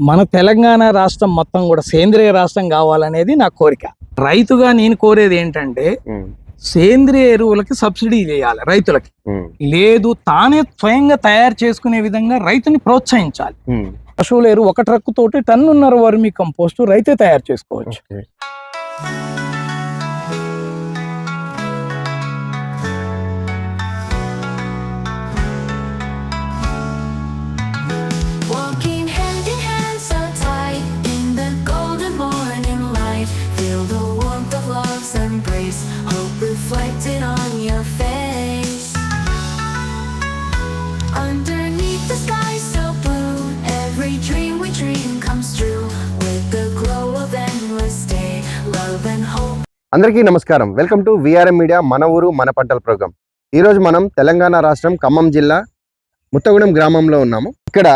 మన తెలంగాణ రాష్ట్రం మొత్తం కూడా సేంద్రియ రాష్ట్రం కావాలనేది నా కోరిక. రైతుగా నేను కోరేది ఏంటంటే సేంద్రియ ఎరువులకి సబ్సిడీ చేయాలి రైతులకి. లేదు తానే స్వయంగా తయారు చేసుకునే విధంగా రైతుని ప్రోత్సహించాలి. పశువుల ఎరువు ఒక ట్రక్ తోటి టన్నున్నర వర్మి కంపోస్ట్ రైతే తయారు చేసుకోవచ్చు. అందరికీ నమస్కారం. వెల్కమ్ టు విఆర్ఎం మీడియా మన ఊరు మన పంటల ప్రోగ్రాం. ఈరోజు మనం తెలంగాణ రాష్ట్రం ఖమ్మం జిల్లా ముత్తగూడెం గ్రామంలో ఉన్నాము. ఇక్కడ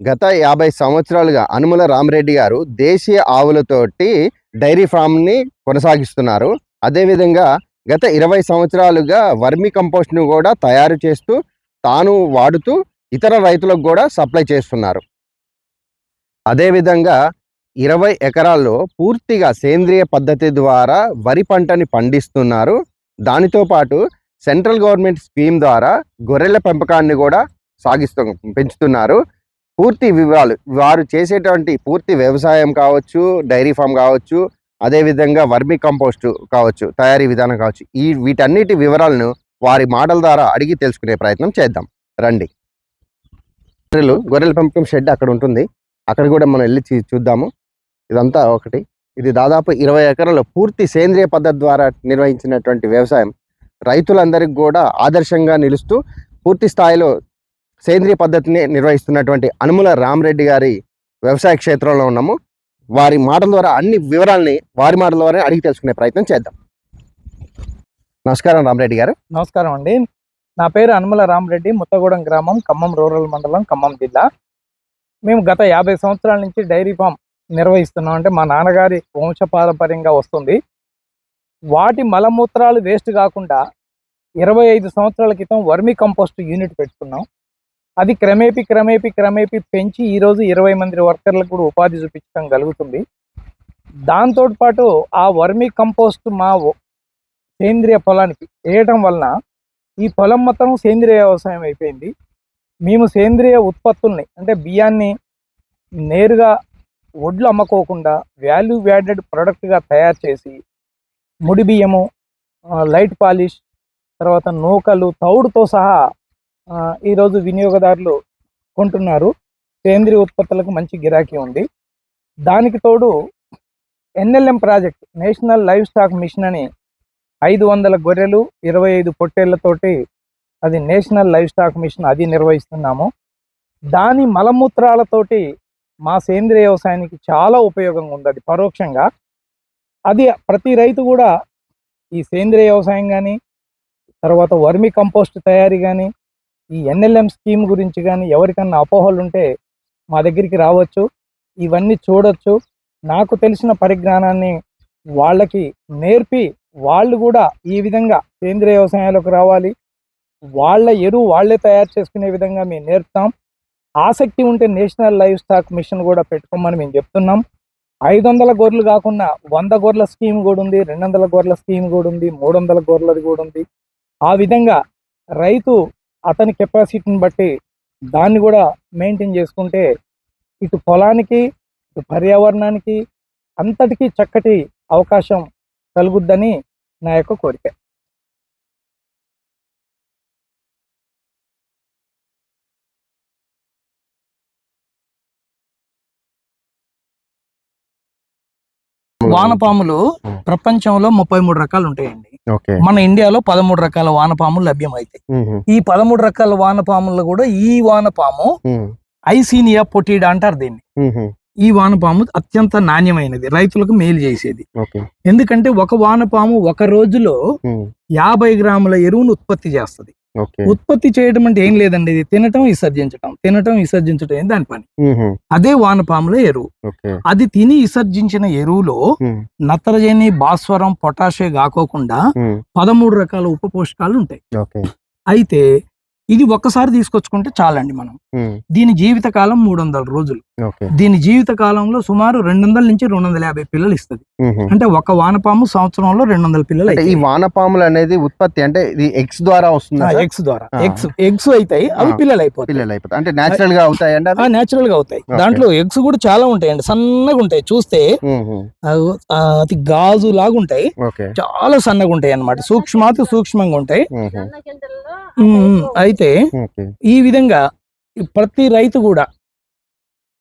గత యాభై సంవత్సరాలుగా అనుమల రామరెడ్డి గారు దేశీయ ఆవులతోటి డైరీ ఫామ్ని కొనసాగిస్తున్నారు. అదేవిధంగా గత ఇరవై సంవత్సరాలుగా వర్మి కంపోస్ట్ను కూడా తయారు చేస్తూ తాను వాడుతూ ఇతర రైతులకు కూడా సప్లై చేస్తున్నారు. అదేవిధంగా ఇరవై ఎకరాల్లో పూర్తిగా సేంద్రియ పద్ధతి ద్వారా వరి పంటని పండిస్తున్నారు. దానితో పాటు సెంట్రల్ గవర్నమెంట్ స్కీమ్ ద్వారా గొర్రెల పెంపకాన్ని కూడా సాగిస్తూ పెంచుతున్నారు. పూర్తి వివరాలు వారు చేసేటువంటి పూర్తి వ్యవసాయం కావచ్చు డైరీ ఫామ్ కావచ్చు అదేవిధంగా వర్మి కంపోస్ట్ కావచ్చు తయారీ విధానం కావచ్చు ఈ వీటన్నిటి వివరాలను వారి మాటల ద్వారా అడిగి తెలుసుకునే ప్రయత్నం చేద్దాం. రండి. గొర్రెలు గొర్రెల పెంపకం షెడ్ అక్కడ ఉంటుంది. అక్కడ కూడా మనం వెళ్ళి చూద్దాము. ఇదంతా ఒకటి. ఇది దాదాపు ఇరవై ఎకరాల పూర్తి సేంద్రియ పద్ధతి ద్వారా నిర్వహించినటువంటి వ్యవసాయం. రైతులందరికీ కూడా ఆదర్శంగా నిలుస్తూ పూర్తి స్థాయిలో సేంద్రియ పద్ధతిని నిర్వహిస్తున్నటువంటి అనుముల రామరెడ్డి గారి వ్యవసాయ క్షేత్రంలో ఉన్నాము. వారి మాటల ద్వారా అన్ని వివరాల్ని వారి మాటల ద్వారా అడిగి తెలుసుకునే ప్రయత్నం చేద్దాం. నమస్కారం రామరెడ్డి గారు. నమస్కారం అండి. నా పేరు అనుమల రామరెడ్డి ముత్తగూడెం గ్రామం ఖమ్మం రూరల్ మండలం ఖమ్మం జిల్లా. మేము గత యాభై సంవత్సరాల నుంచి డైరీ ఫామ్ నిర్వహిస్తున్నాం. అంటే మా నాన్నగారి వంశపారంపర్యంగా వస్తుంది. వాటి మలమూత్రాలు వేస్ట్ కాకుండా ఇరవై ఐదు సంవత్సరాల క్రితం వర్మి కంపోస్ట్ యూనిట్ పెట్టుకున్నాం. అది క్రమేపీ క్రమేపీ క్రమేపీ పెంచి ఈరోజు ఇరవై మంది వర్కర్లకు కూడా ఉపాధి చూపించడం కలుగుతుంది. దాంతో పాటు ఆ వర్మి కంపోస్ట్ మా సేంద్రియ పొలానికి వేయటం వలన ఈ పొలం మొత్తం సేంద్రియ వ్యవసాయం అయిపోయింది. మేము సేంద్రియ ఉత్పత్తుల్ని అంటే బియ్యాన్ని నేరుగా వడ్లు అమ్ముకోకుండా వాల్యూ యాడెడ్ ప్రొడక్ట్గా తయారు చేసి ముడి బియ్యము లైట్ పాలిష్ తర్వాత నూకలు తౌడుతో సహా ఈరోజు వినియోగదారులు కొంటున్నారు. సేంద్రియ ఉత్పత్తులకు మంచి గిరాకీ ఉంది. దానికి తోడు NLM project national livestock mission అని ఐదు వందల గొర్రెలు ఇరవై ఐదు పొట్టేళ్ళతోటి అది నేషనల్ లైవ్ స్టాక్ మిషన్ అది నిర్వహిస్తున్నాము. దాని మలమూత్రాలతోటి మా సేంద్రియ వ్యవసాయానికి చాలా ఉపయోగంగా ఉంది అది పరోక్షంగా. అది ప్రతి రైతు కూడా ఈ సేంద్రియ వ్యవసాయం కానీ తర్వాత వర్మి కంపోస్ట్ తయారీ కానీ ఈ ఎన్ఎల్ఎం స్కీమ్ గురించి కానీ ఎవరికన్నా అపోహలు ఉంటే మా దగ్గరికి రావచ్చు. ఇవన్నీ చూడొచ్చు. నాకు తెలిసిన పరిజ్ఞానాన్ని వాళ్ళకి నేర్పి వాళ్ళు కూడా ఈ విధంగా సేంద్రియ వ్యవసాయాలకు రావాలి. వాళ్ళ ఎరువు వాళ్ళే తయారు చేసుకునే విధంగా మేము నేర్పుతాం. ఆసక్తి ఉంటే నేషనల్ లైవ్ స్టాక్ మిషన్ కూడా పెట్టుకోమని మేము చెప్తున్నాం. ఐదు వందల గొర్రెలు కాకుండా వంద గొర్రెల స్కీమ్ కూడా ఉంది రెండు వందల గొర్రెల స్కీమ్ కూడా ఉంది మూడు వందల గొర్రెలది కూడా ఉంది. ఆ విధంగా రైతు అతని కెపాసిటీని బట్టి దాన్ని కూడా మెయింటైన్ చేసుకుంటే ఇటు పొలానికి ఇటు పర్యావరణానికి అంతటికీ చక్కటి అవకాశం కలుగుద్దని నా యొక్క కోరిక. వానపాములు. ప్రపంచంలో ముప్పై మూడు రకాలు ఉంటాయండి. మన ఇండియాలో పదమూడు రకాల వానపాములు లభ్యమవుతాయి ఈ పదమూడు రకాల వానపాముల్లో కూడా ఈ వానపాము ఐసీనియా పొటీడా అంటారు దీన్ని. ఈ వానపాము అత్యంత నాణ్యమైనది రైతులకు మేలు చేసేది. ఎందుకంటే ఒక వానపాము ఒక రోజులో యాభై గ్రాముల ఎరువును ఉత్పత్తి చేస్తుంది. ఉత్పత్తి చేయడం అంటే ఏం లేదండి. ఇది తినటం విసర్జించటం. తినటం విసర్జించటం ఏం దాని పని. అదే వానపాముల ఎరువు. అది తిని విసర్జించిన ఎరువులో నత్రజని భాస్వరం పొటాషే కాకోకుండా పదమూడు రకాల ఉప పోషకాలు ఉంటాయి. అయితే ఇది ఒక్కసారి తీసుకొచ్చుకుంటే చాలండి మనం. దీని జీవిత కాలం మూడు వందల రోజులు. దీని జీవిత కాలంలో సుమారు రెండు వందల నుంచి రెండు వందల యాభై పిల్లలు ఇస్తుంది. అంటే ఒక వానపాము సంవత్సరంలో రెండు వందల పిల్లలు ఈ. వానపాములు అనేది ఉత్పత్తి అంటే ఇది ఎగ్స్ ద్వారా వస్తుందా? ఎగ్స్ ద్వారా. ఎగ్స్ ఎగ్స్ అవుతాయి అవి. పిల్లలు అయిపోతాయి. పిల్లలు అయిపోతాయి అంటే నేచురల్గా అవుతాయి అండి నేచురల్గా అవుతాయి. దాంట్లో ఎగ్స్ కూడా చాలా ఉంటాయండి. సన్నగా ఉంటాయి. చూస్తే అతి గాజు లాగా ఉంటాయి. చాలా సన్నగా ఉంటాయి అన్నమాట. సూక్ష్మాతి సూక్ష్మంగా ఉంటాయి. అయితే ఈ విధంగా ప్రతి రైతు కూడా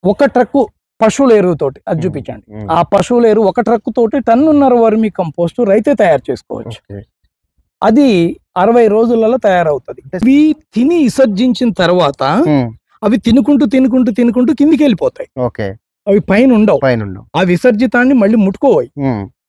ఒక ట్రక్కు పశువుల ఎరువుతోటి అది. చూపించండి. ఆ పశువుల ఎరువు ఒక ట్రక్కు తోటి టన్నున్నర వర్మి కంపోస్ట్ రైతే తయారు చేసుకోవచ్చు. అది అరవై రోజులలో తయారవుతుంది. ఇవి తిని విసర్జించిన తర్వాత అవి తినుకుంటూ తినుకుంటూ తినుకుంటూ కిందికి వెళ్ళిపోతాయి ఓకే. అవి పైన ఉండవు పైన ఉండవు. ఆ విసర్జితాన్ని మళ్ళీ ముట్టుకోవాలి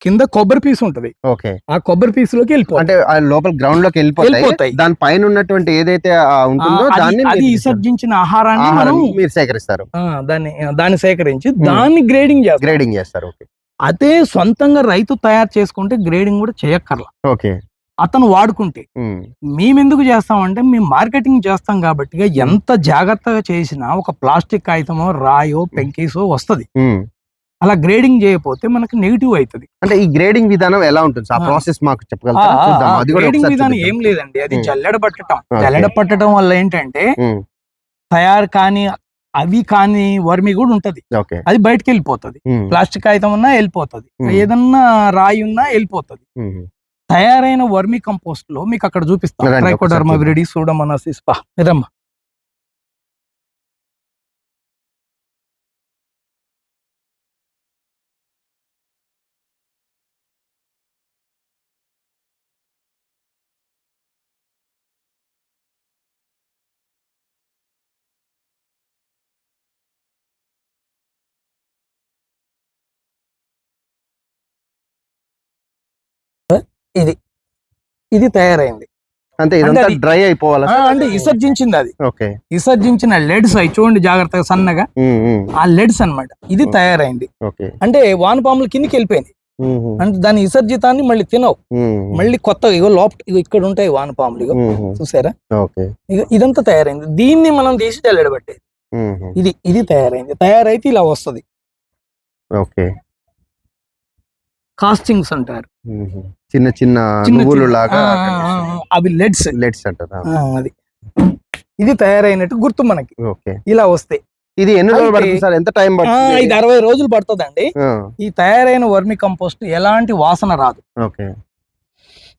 కింద కొబ్బరి పీస్ ఉంటది. ఓకే. ఆ కొబ్బరి పీస్లోకి వెళ్ళిపోతాయి. అంటే ఆ లోపల గ్రౌండ్లోకి వెళ్ళిపోతాయి. దాని పైన ఉన్నటువంటి ఏదైతే ఉంటుందో దాన్ని అది విసర్జించిన ఆహారాన్ని ఆహారం మనం మీరు సేకరిస్తారు. ఆ, దాన్ని దాన్ని సేకరించి దాన్ని గ్రేడింగ్ చేస్తాం గ్రేడింగ్ చేస్తారు ఓకే. అదే సొంతంగా రైతు తయారు చేసుకుంటే గ్రేడింగ్ కూడా చేయక్కర్లా. ఓకే. అతను వాడుకుంటే. ఉమ్, మేము. ఎందుకు చేస్తామంటే మేము మార్కెటింగ్ చేస్తాం కాబట్టి ఎంత జాగ్రత్తగా చేసినా ఒక ప్లాస్టిక్ కాగితమో రాయో పెంకీసో వస్తది. అలా గ్రేడింగ్ చేయకపోతే మనకి నెగిటివ్ అవుతుంది. అంటే ఈ గ్రేడింగ్ విధానం ఎలా ఉంటుంది? ఆ. ప్రాసెస్ మాకు గ్రేడింగ్ విధానం. ఏం లేదండి. అది ఉమ్. జల్లెడ పట్టడం. జల్లెడ పట్టడం వల్ల ఏంటంటే తయారు కాని అవి కాని వర్మి కూడా ఉంటది. అది బయటకు వెళ్ళిపోతుంది. ప్లాస్టిక్ కాగితం ఉన్నా వెళ్ళిపోతుంది. ఏదన్నా రాయి ఉన్నా వెళ్ళిపోతుంది. తయారైన వర్మి కంపోస్ట్లో మీకు అక్కడ చూపిస్తాను ట్రైకోడర్మా విరిడి సూడమనాసిస్ పా రమ్మా ఇది తయారైంది. అంటే ఇదంతా డ్రై అయిపోవాలా? అంటే విసర్జించింది అది. ఓకే. విసర్జించిన లెడ్స్ అవి చూడండి జాగ్రత్తగా సన్నగా. ఆ లెడ్స్ అన్నమాట. ఇది. తయారైంది. అంటే వానపాములు కిందికి వెళ్ళిపోయింది అంటే దాని విసర్జితాన్ని మళ్ళీ తినవు. మళ్ళీ కొత్త ఇగో లోపల ఇగో ఇక్కడ ఉంటాయి వానపాములు ఇగో. చూసారా? ఇదంతా తయారైంది. దీన్ని మనం తీసి జల్లెడబట్టేది ఇది ఇది తయారైంది. తయారైతే ఇలా వస్తది. ఓకే. కాస్టింగ్స్ అంటారు. చిన్న చిన్న చిన్న నువ్వులు లాగా అవి లెడ్స్. లెట్స్ అంటారు అది. ఇది తయారైనట్టు గుర్తు మనకి. ఓకే. ఇలా వస్తాయి ఇది ఎన్ని రోజులు పడుతుంది సార్? ఎంత టైం పడుతుంది? ఇది అరవై రోజులు పడుతుందండి. ఆ, ఈ తయారైన వర్మి కంపోస్ట్ ఎలాంటి వాసన రాదు. ఓకే.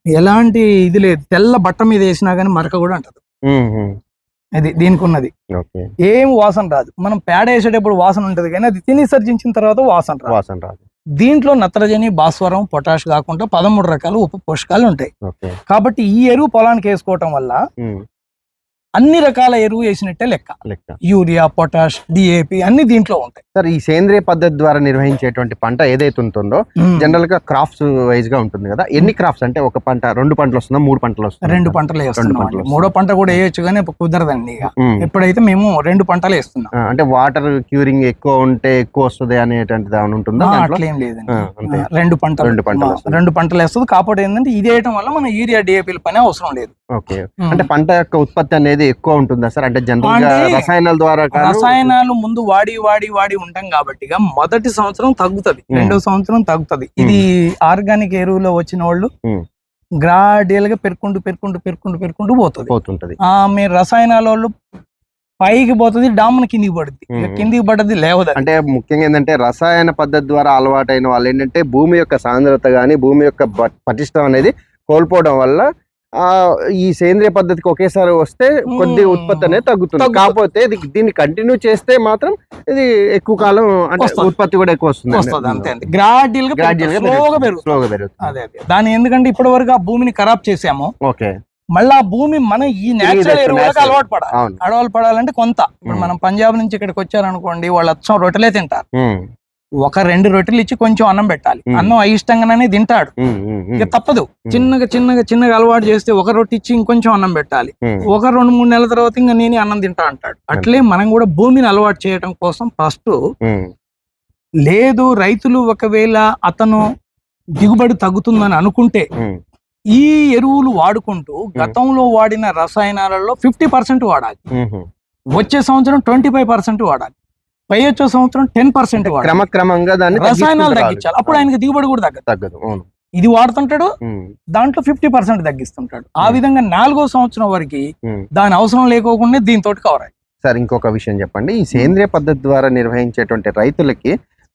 ఎలాంటి ఇది లేదు. తెల్ల బట్ట మీద వేసినా కానీ మరక కూడా అంటదు. అది దీనికి ఉన్నది ఏం వాసన రాదు. మనం పేడ వేసేటప్పుడు వాసన ఉంటది కానీ అది తిని సర్జించిన తర్వాత వాసన రాదు. వాసన రాదు. దీంట్లో నత్రజని భాస్వరం పొటాష్ కాకుండా పదమూడు రకాల ఉప పోషకాలు ఉంటాయి. కాబట్టి ఈ ఎరువు పొలానికి వేసుకోవటం వల్ల అన్ని రకాల ఎరువు వేసినట్టే లెక్క. లెక్క. యూరియా పొటాష్ డిఏపి అన్ని దీంట్లో ఉంటాయి. సార్ ఈ సేంద్రియ పద్ధతి ద్వారా నిర్వహించేటువంటి పంట ఏదైతే ఉంటుందో జనరల్గా క్రాప్స్ వైజ్గా ఉంటుంది కదా. ఎన్ని క్రాప్స్? అంటే ఒక పంట రెండు పంటలు వస్తుందా మూడు పంటలు వస్తుందా? రెండు పంటలు వేస్తున్నాం. మూడో పంట కూడా వేయొచ్చు కానీ కుదరదండి ఇక. ఎప్పుడైతే మేము రెండు పంటలు వేస్తున్నాం. అంటే వాటర్ క్యూరింగ్ ఎక్కువ ఉంటే ఎక్కువ వస్తుంది అనేటువంటిది ఏమైనా ఉంటుందా అట్లేం లేదండి. రెండు పంటలు. రెండు పంటలు. రెండు పంటలు వేస్తుంది. కాకపోతే ఏంటంటే ఇది వేయటం వల్ల మన యూరియా డిఏపీల పని అవసరం లేదు. ఓకే. అంటే పంట యొక్క ఉత్పత్తి అనేది ఎక్కువ ఉంటుందా సార్? అంటే జనరల్ రసాయనాల ద్వారా రసాయనాలు ముందు వాడి వాడి వాడి ఉంటాం కాబట్టి మొదటి సంవత్సరం తగ్గుతది. రెండో సంవత్సరం తగ్గుతది. ఇది ఆర్గానిక్ ఎరువులో వచ్చిన వాళ్ళు ఉమ్. గ్రాడ్యువల్గా పెరుకుంటూ పెరుకుంటూ పెరుకుంటూ పెరుకుంటూ పోతుంది. పోతుంటది. ఆ మీరు రసాయనాల వాళ్ళు పైకి పోతుంది డామ్న కిందికి పడుద్ది. కిందికి పడ్డది లేవదు అంటే ముఖ్యంగా ఏంటంటే రసాయన పద్ధతి ద్వారా అలవాటైన వాళ్ళు ఏంటంటే భూమి యొక్క సాంద్రత కానీ భూమి యొక్క పటిష్టం అనేది కోల్పోవడం వల్ల ఈ సేంద్రియ పద్ధతికి ఒకేసారి వస్తే కొద్ది. ఉత్పత్తి అనేది తగ్గుతుంది. కాకపోతే ఇది దీన్ని కంటిన్యూ చేస్తే మాత్రం ఇది ఎక్కువ కాలం అంటే. ఉత్పత్తి కూడా ఎక్కువ వస్తుంది వస్తుంది అంతే గ్రాడ్యువల్గా స్లోగా పెరుగుతుంది. దాని ఎందుకంటే ఇప్పటి వరకు ఆ భూమిని ఖరాబ్ చేసాము ఓకే మళ్ళీ ఆ భూమి మన ఈ నేచురల్ ఎరువులకు. అలవాటు పడాలి అడవాలు పడాలంటే కొంత ఇప్పుడు. మనం పంజాబ్ నుంచి ఇక్కడికి వచ్చారనుకోండి వాళ్ళు అచ్చం రొట్టెలే తింటారు. ఒక రెండు రొట్టెలు ఇచ్చి కొంచెం అన్నం పెట్టాలి. అన్నం అయిష్టంగానే తింటాడు. ఇక తప్పదు చిన్నగా చిన్నగా చిన్నగా అలవాటు చేస్తే ఒక రొట్టె ఇచ్చి ఇంకొంచెం అన్నం పెట్టాలి. ఒక రెండు మూడు నెలల తర్వాత ఇంకా నేనే అన్నం తింటా అంటాడు అట్లే మనం కూడా భూమిని అలవాటు చేయడం కోసం ఫస్ట్. లేదు రైతులు ఒకవేళ అతను దిగుబడి తగ్గుతుందని అనుకుంటే. ఈ ఎరువులు వాడుకుంటూ గతంలో వాడిన రసాయనాలలో ఫిఫ్టీ పర్సెంట్ వాడాలి. వచ్చే సంవత్సరం ట్వంటీ ఫైవ్ పర్సెంట్ వాడాలి పై వచ్చే సంవత్సరం టెన్ పర్సెంట్ క్రమక్రమంగా దాన్ని రసాయనాలు తగ్గించాలి. అప్పుడు. ఆయనకి దిగుబడి కూడా తగ్గదు. తగ్గదు. అవును. ఇది వాడుతుంటాడు. దాంట్లో ఫిఫ్టీ పర్సెంట్ తగ్గిస్తుంటాడు. ఆ. విధంగా నాలుగో సంవత్సరం వరకు. దాని అవసరం లేకోకుండా దీంతో కవర్ అయ్యి. సార్ ఇంకొక విషయం చెప్పండి. ఈ సేంద్రియ పద్ధతి ద్వారా నిర్వహించేటువంటి రైతులకి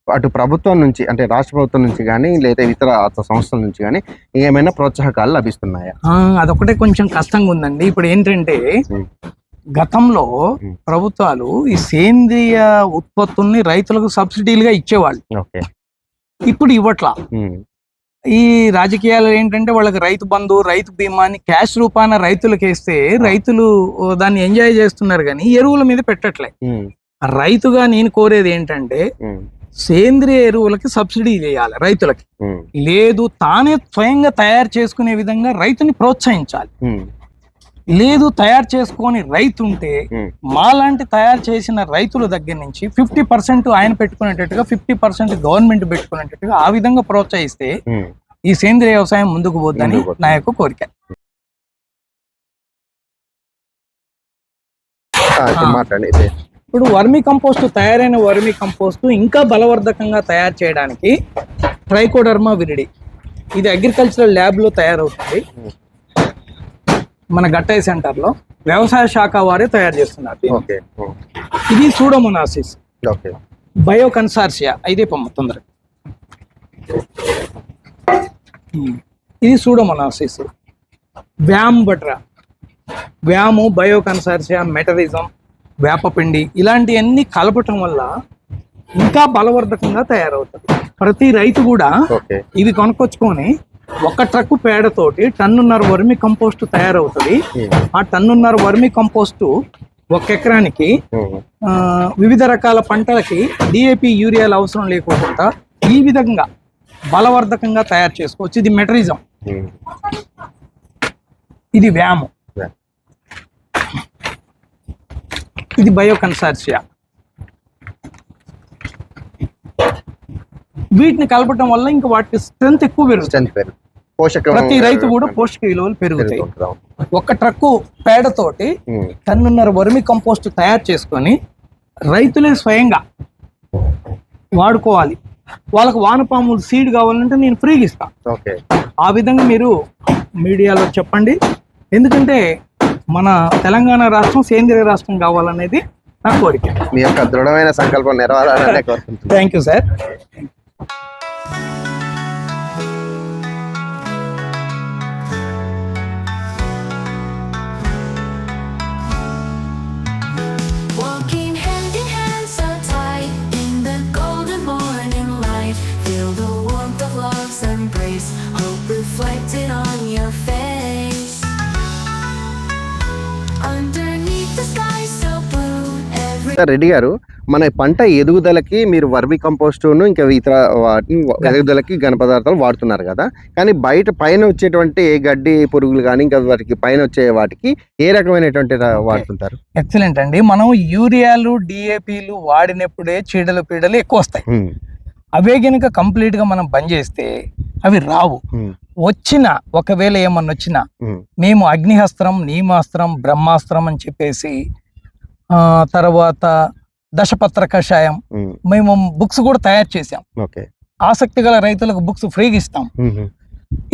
అటు ప్రభుత్వం నుంచి అంటే రాష్ట్ర ప్రభుత్వం నుంచి కానీ లేదా ఇతర సంస్థల నుంచి కానీ ఏమైనా ప్రోత్సాహకాలు లభిస్తున్నాయా? అదొకటే కొంచెం కష్టంగా ఉందండి ఇప్పుడు ఏంటంటే. గతంలో. ప్రభుత్వాలు ఈ సేంద్రియ ఉత్పత్తుల్ని రైతులకు సబ్సిడీలుగా ఇచ్చేవాళ్ళు ఇప్పుడు ఇవ్వట్లా. ఈ రాజకీయాలు ఏంటంటే వాళ్ళకి రైతు బంధు రైతు బీమాని క్యాష్ రూపాన రైతులకు వేస్తే రైతులు దాన్ని ఎంజాయ్ చేస్తున్నారు కానీ ఎరువుల మీద పెట్టట్లే. రైతుగా నేను కోరేది ఏంటంటే. సేంద్రియ ఎరువులకి సబ్సిడీ చేయాలి రైతులకి. లేదు తానే స్వయంగా తయారు చేసుకునే విధంగా రైతుని ప్రోత్సహించాలి. లేదు తయారు చేసుకొని రైతు ఉంటే. మాలాంటి తయారు చేసిన రైతుల దగ్గర నుంచి ఫిఫ్టీ పర్సెంట్ ఆయన పెట్టుకునేటట్టుగా ఫిఫ్టీ పర్సెంట్ గవర్నమెంట్ పెట్టుకునేటట్టుగా ఆ విధంగా ప్రోత్సహిస్తే. ఈ సేంద్రియ వ్యవసాయం ముందుకు పోద్దని. నా యొక్క కోరిక ఇప్పుడు వర్మి కంపోస్ట్ తయారైన వర్మి కంపోస్ట్ ఇంకా బలవర్ధకంగా తయారు చేయడానికి ట్రైకోడర్మా విరిడి ఇది అగ్రికల్చరల్ ల్యాబ్లో తయారవుతుంది మన గట్టయ్య సెంటర్లో వ్యవసాయ శాఖ వారే తయారు చేస్తున్నారు. ఇది సూడోమోనాసిస్. ఓకే. బయో కన్సార్షియా అయితే పొమ్మ తొందరగా. ఉమ్. ఇది సూడోమోనాసిస్. వ్యామ్ బట్రా వ్యాము బయో కన్సార్షియా మెటరిజం వేపపిండి ఇలాంటివన్నీ కలపటం వల్ల ఇంకా బలవర్ధకంగా తయారవుతుంది. ప్రతి రైతు కూడా ఇవి కొనుక్కొచ్చుకొని ఒక ట్రక్కు పేడతోటి టన్నున్నర వర్మి కంపోస్ట్ తయారవుతుంది మ్మ్. ఆ టన్నున్నర వర్మి కంపోస్టు ఒక ఎకరానికి. ఆ, వివిధ రకాల పంటలకి డిఏపి యూరియాలు అవసరం లేకోకుండా ఈ విధంగా బలవర్ధకంగా తయారు చేసుకోవచ్చు ఇది మెటరిజం మ్మ్. ఇది వ్యాము. ఇది బయో కన్సార్షియా వీటిని కలపటం వల్ల ఇంకా వాటి స్ట్రెంత్ ఎక్కువ పెరుగుతుంది పోషక ప్రతి రైతు కూడా పోషక విలువలు పెరుగుతాయి. ఒక ట్రక్కు పేడతోటి. టన్నున్నర వర్మి కంపోస్ట్ తయారు చేసుకొని రైతులే స్వయంగా వాడుకోవాలి. వాళ్ళకు వానపాములు సీడ్ కావాలంటే నేను ఫ్రీగా ఇస్తాను ఓకే. ఆ విధంగా మీరు మీడియాలో చెప్పండి. ఎందుకంటే మన తెలంగాణ రాష్ట్రం సేంద్రియ రాష్ట్రం కావాలనేది నా కోరిక. మీ యొక్క దృఢమైన సంకల్పం నెరవేరాలని కోరుకుంటున్నాను. Thank you sir every Reddy గారు మన పంట ఎదుగుదలకి మీరు వర్మి కంపోస్టును ఇంకా ఇతర వాటిని ఎదుగుదలకి ఘన పదార్థాలు వాడుతున్నారు కదా. కానీ బయట పైన వచ్చేటువంటి గడ్డి పురుగులు కానీ ఇంకా వాటికి పైన వచ్చే వాటికి ఏ రకమైనటువంటి వాడుతుంటారు? ఎక్సలెంట్ అండి. మనం యూరియాలు డిఏపిలు వాడినప్పుడే చీడలు పీడలు ఎక్కువ వస్తాయి. అవే కనుక కంప్లీట్గా మనం బంద్ చేస్తే అవి రావు. వచ్చిన ఒకవేళ ఏమన్నా వచ్చినా మేము అగ్నిహస్త్రం నీమాస్త్రం బ్రహ్మాస్త్రం అని చెప్పేసి తర్వాత దశపత్ర కషాయం. మేము బుక్స్ కూడా తయారు చేసాం ఆసక్తి గల రైతులకు బుక్స్ ఫ్రీగా ఇస్తాం.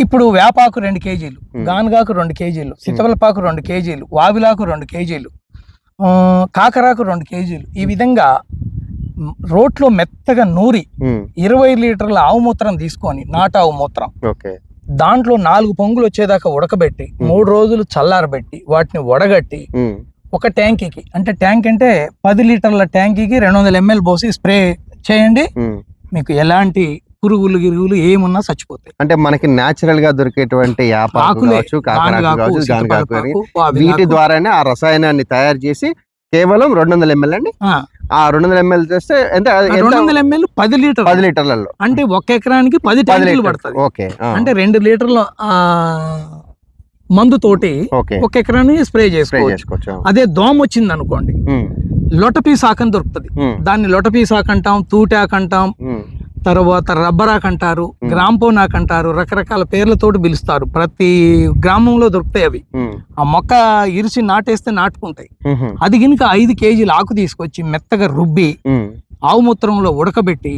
ఇప్పుడు వేపాకు రెండు కేజీలు. గానుగాకు రెండు కేజీలు సితవలపాకు రెండు కేజీలు వావిలాకు రెండు కేజీలు కాకరాకు రెండు కేజీలు. ఈ విధంగా రోట్లో మెత్తగా నూరి ఇరవై లీటర్ల ఆవు మూత్రం తీసుకొని నాటు ఆవు మూత్రం దాంట్లో నాలుగు పొంగులు వచ్చేదాకా ఉడకబెట్టి మూడు రోజులు చల్లారబెట్టి వాటిని వడగట్టి ఒక ట్యాంకీకి. అంటే ట్యాంక్ అంటే పది లీటర్ల ట్యాంకీకి రెండు వందల ఎంఎల్ పోసి స్ప్రే చేయండి. మీకు ఎలాంటి పురుగులు గిరుగులు ఏమున్నా చచ్చిపోతాయి. అంటే మనకి న్యాచురల్గా దొరికేటువంటి. వీటి ద్వారానే ఆ రసాయనాన్ని తయారు చేసి కేవలం రెండు వందల ఎంఎల్ అండి? ఆ, రెండు వందల ఎంఎల్ చేస్తే ఎంత? రెండు వందల ఎంఎల్ పది లీటర్ పది లీటర్లలో. అంటే ఒక ఎకరానికి పది పది ట్యాంకులు లీటర్ పడుతుంది ఓకే అంటే రెండు లీటర్ల మందు తోటి ఒక ఎకరానికి స్ప్రే చేసుకోవచ్చు. అదే దోమ వచ్చింది అనుకోండి లొటపీ సాకని దొరుకుతుంది. దాన్ని లొటపీ సాక్ అంటాం తూటాక్ అంటాం తర్వాత రబ్బరాక్ అంటారు గ్రాంపోనాక్ అంటారు రకరకాల పేర్లతోటి పిలుస్తారు. ప్రతి గ్రామంలో దొరుకుతాయి అవి. ఆ మొక్క ఇరిచి నాటేస్తే నాటుకుంటాయి. అది కనుక ఐదు కేజీలు ఆకు తీసుకొచ్చి మెత్తగా రుబ్బి ఆవు మూత్రంలో ఉడకబెట్టి.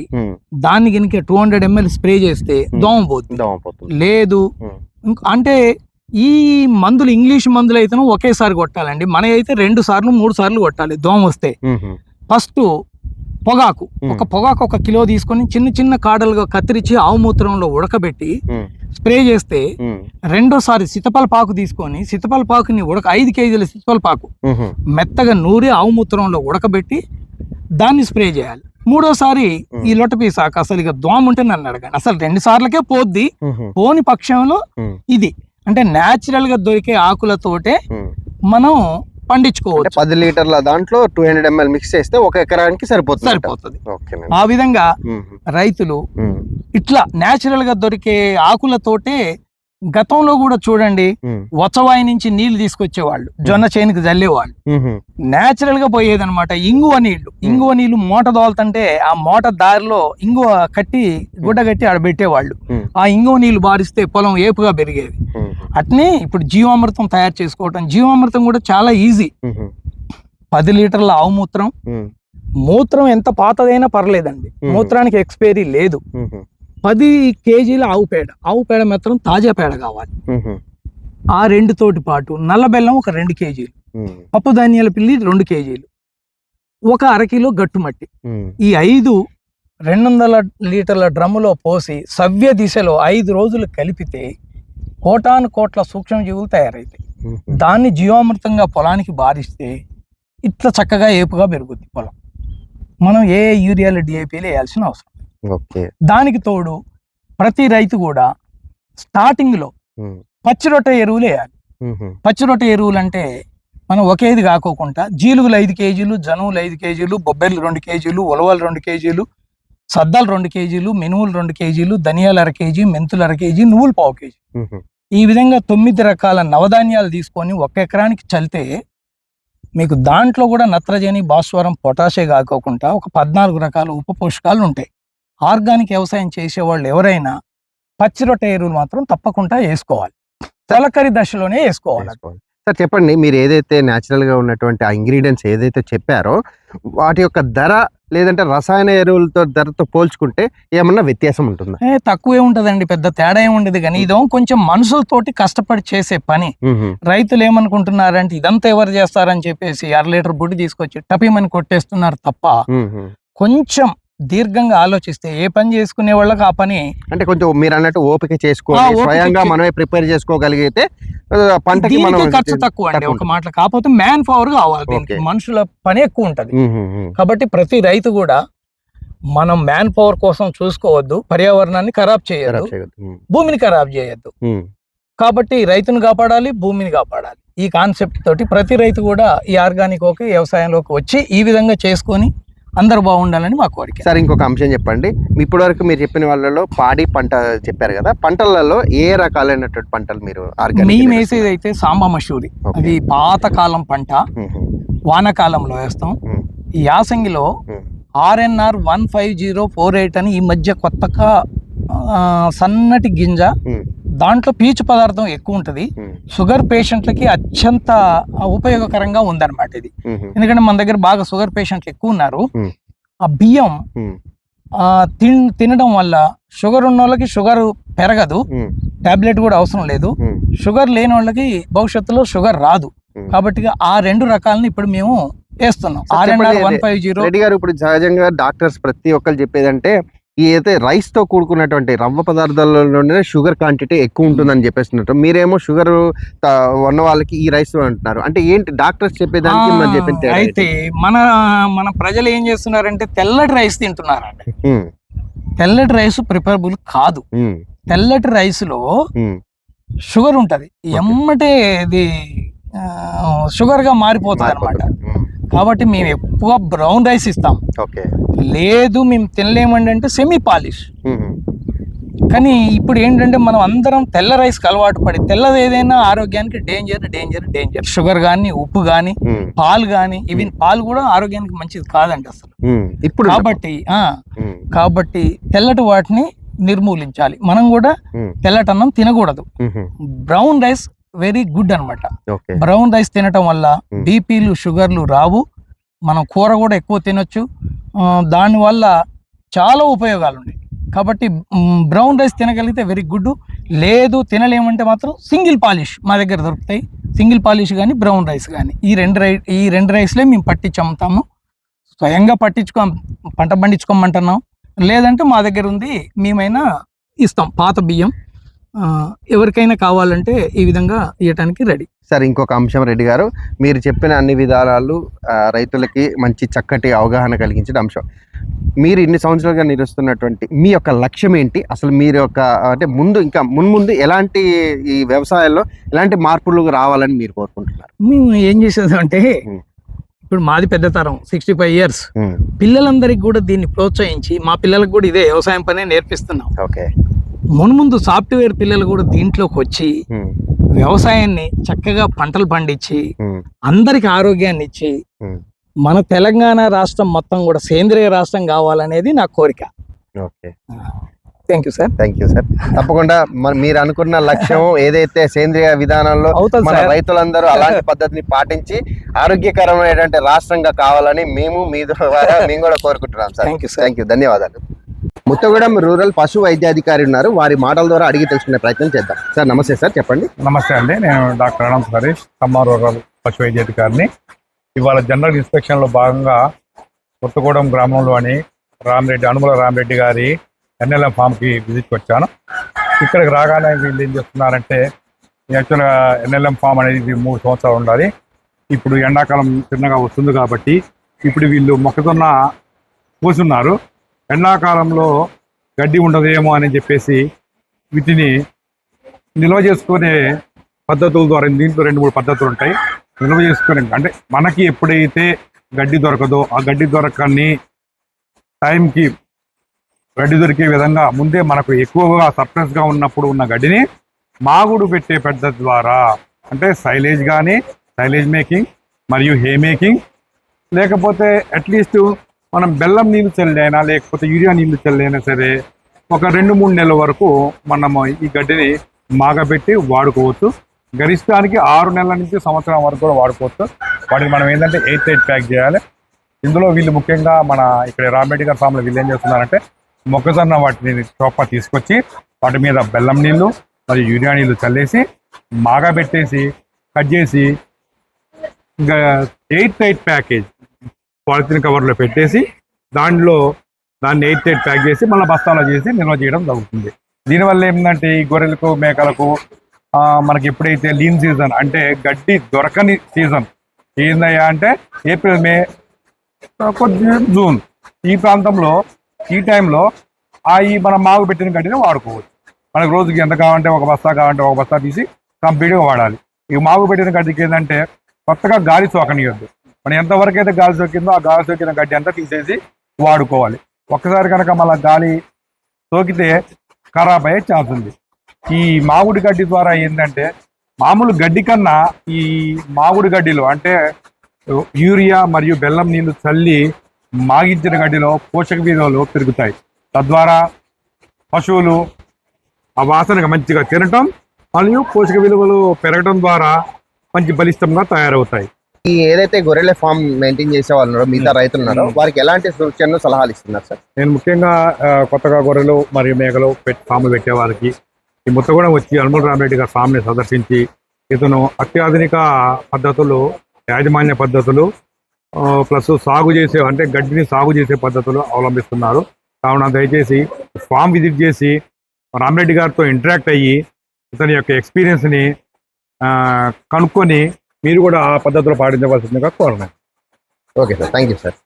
దాన్ని కనుక టూ హండ్రెడ్ ఎంఎల్ స్ప్రే చేస్తే దోమ పోతుంది. లేదు. అంటే ఈ మందులు ఇంగ్లీష్ మందులు అయితేనే ఒకేసారి కొట్టాలండి. మన అయితే రెండు సార్లు మూడు సార్లు కొట్టాలి. దోమ వస్తే. ఫస్ట్ పొగాకు. ఒక పొగాకు ఒక కిలో తీసుకొని చిన్న చిన్న కాడలుగా కత్తిరించి ఆవు మూత్రంలో ఉడకబెట్టి స్ప్రే చేస్తే రెండోసారి సీతపల పాకు తీసుకొని సీతపల పాకుని ఉడక ఐదు కేజీల సీతపల పాకు మెత్తగా నూరి ఆవు మూత్రంలో ఉడకబెట్టి దాన్ని స్ప్రే చేయాలి. మూడోసారి ఈ లొట్టపీ సాకు అసలు ఇక దోమ ఉంటే నన్ను అడగండి. అసలు రెండు సార్లకే పోద్ది. పోని పక్షంలో ఇది. అంటే న్యాచురల్గా దొరికే ఆకులతోటే ఉమ్. మనం పండించుకోవచ్చు. పది లీటర్ల దాంట్లో టూ హండ్రెడ్ ఎంఎల్ మిక్స్ చేస్తే ఒక ఎకరానికి సరిపోతుంది. సరిపోతుంది ఆ విధంగా ఉమ్, రైతులు ఉమ్, ఇట్లా న్యాచురల్గా దొరికే ఆకులతోటే గతంలో కూడా చూడండి ఉమ్, వచవాయి నుంచి నీళ్ళు తీసుకొచ్చేవాళ్ళు జొన్న చేనుకి జల్లేవాళ్ళు. ఉహు, న్యాచురల్గా పోయేదన్నమాట ఇంగువ నీళ్ళు. ఇంగువ నీళ్ళు మూట దోలుతుంటే ఆ మూట దారిలో ఇంగువ కట్టి గుడ్డ కట్టి ఆడ పెట్టేవాళ్ళు. ఆ ఇంగువ నీళ్ళు బారిస్తే పొలం ఏపుగా పెరిగేది. అట్నే ఇప్పుడు జీవామృతం తయారు చేసుకోవటం జీవామృతం కూడా చాలా ఈజీ. పది లీటర్ల ఆవు మూత్రం. మూత్రం ఎంత పాతదైనా పర్లేదండి. మూత్రానికి ఎక్స్పైరీ లేదు. పది కేజీల ఆవు పేడ. ఆవు పేడ మాత్రం తాజా పేడ కావాలి. ఆ రెండు తోటి పాటు నల్ల బెల్లం ఒక రెండు కేజీలు. పప్పు ధాన్యాల పిల్లి రెండు కేజీలు. ఒక అరకిలో గట్టు మట్టి. ఈ ఐదు రెండు వందల లీటర్ల డ్రమ్ములో పోసి సవ్య దిశలో ఐదు రోజులు కలిపితే కోటాను కోట్ల సూక్ష్మజీవులు తయారవుతాయి. దాన్ని జీవామృతంగా పొలానికి బారిస్తే ఇట్లా చక్కగా ఏపుగా పెరుగుద్ది పొలం. మనం ఏ యూరియాలు డిఏపీలు వేయాల్సిన అవసరం. దానికి తోడు ప్రతి రైతు కూడా స్టార్టింగ్లో ఉమ్, పచ్చిరొట్ట ఎరువులు వేయాలి. పచ్చిరొట్ట ఎరువులు అంటే మనం ఒకేది కాకోకుండా జీలుగులు ఐదు కేజీలు జనువులు ఐదు కేజీలు బొబ్బెర్లు రెండు కేజీలు ఉలవలు రెండు కేజీలు సద్దాలు రెండు కేజీలు మినువులు రెండు కేజీలు ధనియాలు అర కేజీ మెంతులు అర కేజీ నువ్వులు పావు కేజీ. ఈ విధంగా తొమ్మిది రకాల నవధాన్యాలు తీసుకొని ఒక ఎకరానికి చల్లితే మీకు దాంట్లో కూడా నత్రజని భాస్వరం పొటాషే కాకోకుండా ఒక పద్నాలుగు రకాల ఉప పోషకాలు ఉంటాయి. ఆర్గానిక్ వ్యవసాయం చేసేవాళ్ళు ఎవరైనా పచ్చి రొట్టె ఎరువులు మాత్రం తప్పకుండా వేసుకోవాలి. తొలకరి దశలోనే వేసుకోవాలి. సార్ చెప్పండి మీరు ఏదైతే న్యాచురల్గా ఉన్నటువంటి ఆ ఇంగ్రీడియంట్స్ ఏదైతే చెప్పారో వాటి యొక్క ధర లేదంటే రసాయన ఎరువులతో ధరతో పోల్చుకుంటే ఏమన్నా వ్యత్యాసం ఉంటుందా? ఏ తక్కువే ఉంటదండి పెద్ద తేడా ఏమి ఉండదు. కానీ ఇదో కొంచెం మనుషులతోటి కష్టపడి చేసే పని. రైతులు ఏమనుకుంటున్నారంటే ఇదంతా ఎవరు చేస్తారని చెప్పేసి అర లీటర్ బుడ్డి తీసుకొచ్చి టపీమని కొట్టేస్తున్నారు తప్ప. కొంచెం దీర్ఘంగా ఆలోచిస్తే ఏ పని చేసుకునే వాళ్ళకి ఆ పని అంటే కొంచెం మీరు అన్నట్టు ఓపిక చేసుకోవాలి స్వయంగా మనమే ప్రిపేర్ చేసుకోగలిగితే పంటకి మనం ఖర్చు తక్కువ అండి ఒక మాటలు కాకపోతే మ్యాన్ పవర్ కావాలి దీనికి. మనుషుల పని ఎక్కువ ఉంటది. కాబట్టి ప్రతి రైతు కూడా మనం మ్యాన్ పవర్ కోసం చూసుకోవద్దు పర్యావరణాన్ని ఖరాబ్ చేయొద్దు. ఉమ్, భూమిని ఖరాబ్ చేయొద్దు. కాబట్టి రైతును కాపాడాలి భూమిని కాపాడాలి ఈ కాన్సెప్ట్ తోటి ప్రతి రైతు కూడా ఈ ఆర్గానిక్ ఓకే వ్యవసాయంలోకి వచ్చి ఈ విధంగా చేసుకొని అందరూ బాగుండాలని మా కోరిక. సార్ ఇంకొక అంశం చెప్పండి. ఇప్పటి వరకు మీరు చెప్పిన వాళ్ళలో పాడి పంట చెప్పారు కదా పంటలలో ఏ రకాలైనటువంటి పంటలు మీరు మేము వేసేది అయితే సాంబా మషూరి. అది పాతకాలం పంట. వానాకాలంలో వేస్తాం. ఈ యాసంగిలో RNR one five zero four eight అని ఈ మధ్య కొత్తగా సన్నటి గింజ దాంట్లో పీచు పదార్థం ఎక్కువ ఉంటుంది. షుగర్ పేషెంట్లకి అత్యంత ఉపయోగకరంగా ఉందన్నమాట ఇది. ఎందుకంటే మన దగ్గర బాగా షుగర్ పేషెంట్లు ఎక్కువ ఉన్నారు. ఆ బియ్యం తిన్ తినడం వల్ల షుగర్ ఉన్న వాళ్ళకి షుగర్ పెరగదు. టాబ్లెట్ కూడా అవసరం లేదు. షుగర్ లేని వాళ్ళకి భవిష్యత్తులో షుగర్ రాదు. కాబట్టి ఆ రెండు రకాలని ఇప్పుడు మేము వేస్తున్నాం. RNR one five zero Reddy గారు ఇప్పుడు సహజంగా డాక్టర్స్ ప్రతి ఒక్కరు చెప్పేదంటే అయితే రైస్తో కూడుకున్నటువంటి రవ్వ పదార్థాలలోనే షుగర్ క్వాంటిటీ ఎక్కువ ఉంటుందని చెప్పేస్తున్నారు మీరేమో షుగర్ ఉన్న వాళ్ళకి ఈ రైస్ అంటున్నారు. అంటే ఏంటి డాక్టర్స్ చెప్పేదానికి మనం చెప్పిన అయితే మన మన ప్రజలు ఏం చేస్తున్నారంటే తెల్లటి రైస్ తింటున్నారండి? ఉమ్, తెల్లటి రైస్ ప్రిఫరబుల్ కాదు. తెల్లటి రైస్లో షుగర్ ఉంటది. ఎమ్మటే ఇది షుగర్గా మారిపోతుంది. అనమాట కాబట్టి మేము ఎక్కువ బ్రౌన్ రైస్ ఇస్తాం. ఓకే. లేదు మేము తినలేమండి అంటే సెమీ పాలిష్ కానీ ఇప్పుడు ఏంటంటే మనం అందరం తెల్ల రైస్కి అలవాటు పడి తెల్లది ఏదైనా ఆరోగ్యానికి డేంజర్ డేంజర్ డేంజర్ షుగర్ కానీ ఉప్పు కానీ పాలు కానీ ఈవెన్ పాలు కూడా ఆరోగ్యానికి మంచిది కాదండి అసలు. ఇప్పుడు కాబట్టి కాబట్టి తెల్లటి వాటిని నిర్మూలించాలి. మనం కూడా తెల్లటన్నం తినకూడదు. బ్రౌన్ రైస్ వెరీ గుడ్ అన్నమాట. ఓకే. బ్రౌన్ రైస్ తినటం వల్ల. బీపీలు షుగర్లు రావు. మనం కూర కూడా ఎక్కువ తినొచ్చు. దానివల్ల చాలా ఉపయోగాలు ఉన్నాయి కాబట్టి బ్రౌన్ రైస్ తినగలిగితే వెరీ గుడ్. లేదు తినలేమంటే మాత్రం సింగిల్ పాలిష్ మా దగ్గర దొరుకుతాయి. సింగిల్ పాలిష్ కానీ బ్రౌన్ రైస్ కానీ ఈ రెండు రై ఈ రెండు రైస్లే మేము పట్టించి అమ్ముతాము స్వయంగా పట్టించుకో పంట పండించుకోమంటున్నాం. లేదంటే మా దగ్గర ఉంది మేమైనా ఇస్తాం పాత బియ్యం. ఎవరికైనా కావాలంటే ఈ విధంగా ఇవ్వటానికి రెడీ. సార్ ఇంకొక అంశం రెడ్డి గారు మీరు చెప్పిన అన్ని విధానాలు రైతులకి మంచి చక్కటి అవగాహన కలిగించిన అంశం. మీరు ఇన్ని సంవత్సరాలుగా నిర్వహిస్తున్నటువంటి మీ యొక్క లక్ష్యం ఏంటి? అసలు మీరు యొక్క అంటే ముందు ఇంకా మున్ముందు ఎలాంటి ఈ వ్యవసాయంలో ఎలాంటి మార్పులు రావాలని మీరు కోరుకుంటున్నారు? మేము ఏం చేసేది అంటే. ఇప్పుడు మాది పెద్ద తరం సిక్స్టీ ఫైవ్ ఇయర్స్ పిల్లలందరికీ కూడా దీన్ని ప్రోత్సహించి మా పిల్లలకు కూడా ఇదే వ్యవసాయం పనే నేర్పిస్తున్నాం. ఓకే. మున్ముందు సాఫ్ట్వేర్ పిల్లలు కూడా దీంట్లోకి వచ్చి వ్యవసాయాన్ని చక్కగా పంటలు పండించి అందరికి ఆరోగ్యాన్ని ఇచ్చి మన తెలంగాణ రాష్ట్రం మొత్తం కూడా సేంద్రియ రాష్ట్రం కావాలనేది నా కోరిక. Okay. Thank you sir. Thank you sir. తప్పకుండా మరి మీరు అనుకున్న లక్ష్యం ఏదైతే సేంద్రియ విధానంలో అవుతుంది మన రైతులందరూ అలాంటి పద్ధతిని పాటించి ఆరోగ్యకరమైనటువంటి రాష్ట్రంగా కావాలని మేము మీ ద్వారా మేము కూడా కోరుకుంటున్నాం సార్. Thank you. ధన్యవాదాలు. ముత్తగూడెం రూరల్ పశు వైద్యాధికారి ఉన్నారు. వారి మాటల ద్వారా అడిగి తెలుసుకునే ప్రయత్నం చేద్దాం. సార్ నమస్తే సార్ చెప్పండి. నమస్తే అండి. నేను డాక్టర్ అనంత్ హరీష్ ఖమ్మం రూరల్ పశు వైద్యాధికారిని. ఇవాళ జనరల్ ఇన్స్పెక్షన్లో భాగంగా కొత్తగూడెం గ్రామంలోని రామరెడ్డి అనుమల రామరెడ్డి గారి ఎన్ఎల్ఎం ఫామ్కి విజిట్కి వచ్చాను. ఇక్కడికి రాగానే వీళ్ళు ఏం చేస్తున్నారంటే యాక్చువల్గా ఎన్ఎల్ఎం ఫామ్ అనేది మూడు సంవత్సరాలు ఉండాలి. ఇప్పుడు ఎండాకాలం చిన్నగా వస్తుంది కాబట్టి ఇప్పుడు వీళ్ళు మొక్కజొన్న పోసున్నారు. ఎండాకాలంలో గడ్డి ఉండదేమో అని చెప్పేసి వీటిని నిల్వ చేసుకునే పద్ధతుల ద్వారా దీంట్లో రెండు మూడు పద్ధతులు ఉంటాయి. నిల్వ చేసుకునే అంటే మనకి ఎప్పుడైతే గడ్డి దొరకదో ఆ గడ్డి దొరకని టైంకి గడ్డి దొరికే విధంగా ముందే మనకు ఎక్కువగా సర్ప్రెస్గా ఉన్నప్పుడు ఉన్న గడ్డిని మాగుడు పెట్టే పద్ధతి ద్వారా అంటే సైలేజ్ కానీ సైలేజ్ మేకింగ్ మరియు హే మేకింగ్ లేకపోతే అట్లీస్ట్ మనం బెల్లం నీళ్ళు చల్లైనా లేకపోతే యూరియా నీళ్ళు చల్లైనా సరే ఒక రెండు మూడు నెలల వరకు మనము ఈ గడ్డిని మాగబెట్టి వాడుకోవచ్చు. గరిష్టానికి ఆరు నెలల నుంచి సంవత్సరం వరకు కూడా వాడుకోవచ్చు. వాటిని మనం ఏంటంటే ఎయిట్ ఎయిట్ ప్యాక్ చేయాలి. ఇందులో వీళ్ళు ముఖ్యంగా మన ఇక్కడ రామరెడ్డి గారి ఫామ్లో వీళ్ళు ఏం చేస్తున్నారంటే మొక్కజొన్న వాటిని చొప్ప తీసుకొచ్చి వాటి మీద బెల్లం నీళ్ళు మరియు యూరియా నీళ్ళు చల్లేసి మాగబెట్టేసి కట్ చేసి ఇంకా ఎయిట్ ఎయిట్ ప్యాకేజ్ పాలిథిన్ కవర్లో పెట్టేసి దాంట్లో దాన్ని ఎయిట్ ఎయిట్ ప్యాక్ చేసి మళ్ళీ బస్తాలో చేసి నిల్వ చేయడం జరుగుతుంది. దీనివల్ల ఏంటంటే ఈ గొర్రెలకు మేకలకు మనకి ఎప్పుడైతే లీన్ సీజన్ అంటే గడ్డి దొరకని సీజన్ ఏందయ్యా అంటే ఏప్రిల్ మే కొద్ది జూన్ ఈ ప్రాంతంలో ఈ టైంలో ఆ ఈ మనం మాగు పెట్టిన గడ్డిని వాడుకోవచ్చు. మనకు రోజుకి ఎంత కావాలంటే ఒక బస్తా కావాలంటే ఒక బస్తా తీసి కంప్లీట్గా వాడాలి. ఈ మాగు పెట్టిన గడ్డికి ఏంటంటే కొత్తగా గాలి సోకనియొద్దు. మనం ఎంతవరకు అయితే గాలి సోకిందో ఆ గాలి సోకిన గడ్డి అంతా తీసేసి వాడుకోవాలి. ఒక్కసారి కనుక మళ్ళీ గాలి సోకితే ఖరాబ్ అయ్యే ఛాన్స్ ఉంది. ఈ మామిడి గడ్డి ద్వారా ఏంటంటే మామూలు గడ్డి కన్నా ఈ మామిడి గడ్డిలో అంటే యూరియా మరియు బెల్లం నీళ్ళు చల్లి మాగించిన గడ్డిలో పోషక విలువలు పెరుగుతాయి. తద్వారా పశువులు ఆ వాసనగా మంచిగా తినటం మరియు పోషక విలువలు పెరగడం ద్వారా మంచి బలిష్టంగా తయారవుతాయి. ఈ ఏదైతే గొర్రెల ఫామ్ మెయింటైన్ చేసే వాళ్ళు ఉన్నారో మిగతా రైతులు ఉన్నారో వారికి ఎలాంటి సూచనలు సలహాలు ఇస్తున్నారు సార్? నేను ముఖ్యంగా కొత్తగా గొర్రెలు మరియు మేకలు పెట్ ఫామ్లు పెట్టే వారికి ఈ ముత్తగూడెం వచ్చి అల్ముల్ రామరెడ్డి గారి ఫామ్ని సందర్శించి ఇతను అత్యాధునిక పద్ధతులు యాజమాన్య పద్ధతులు ప్లస్ సాగు చేసే అంటే గడ్డిని సాగు చేసే పద్ధతులు అవలంబిస్తున్నారు. కావున దయచేసి ఫామ్ విజిట్ చేసి రామరెడ్డి గారితో ఇంటరాక్ట్ అయ్యి ఇతని యొక్క ఎక్స్పీరియన్స్ని కనుక్కొని మీరు కూడా ఆ పద్ధతిలో పాటించవలసిందిగా కోరున్నాను okay sir. Thank you sir.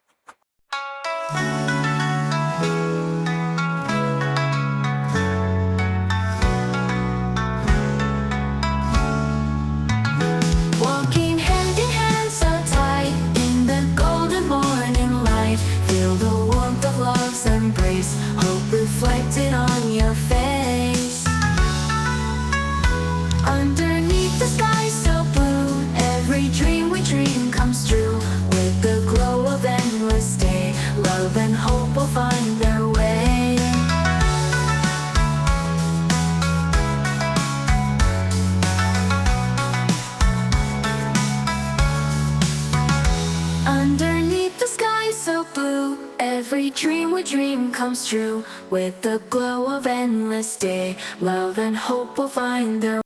With the glow of endless day, love and hope will find their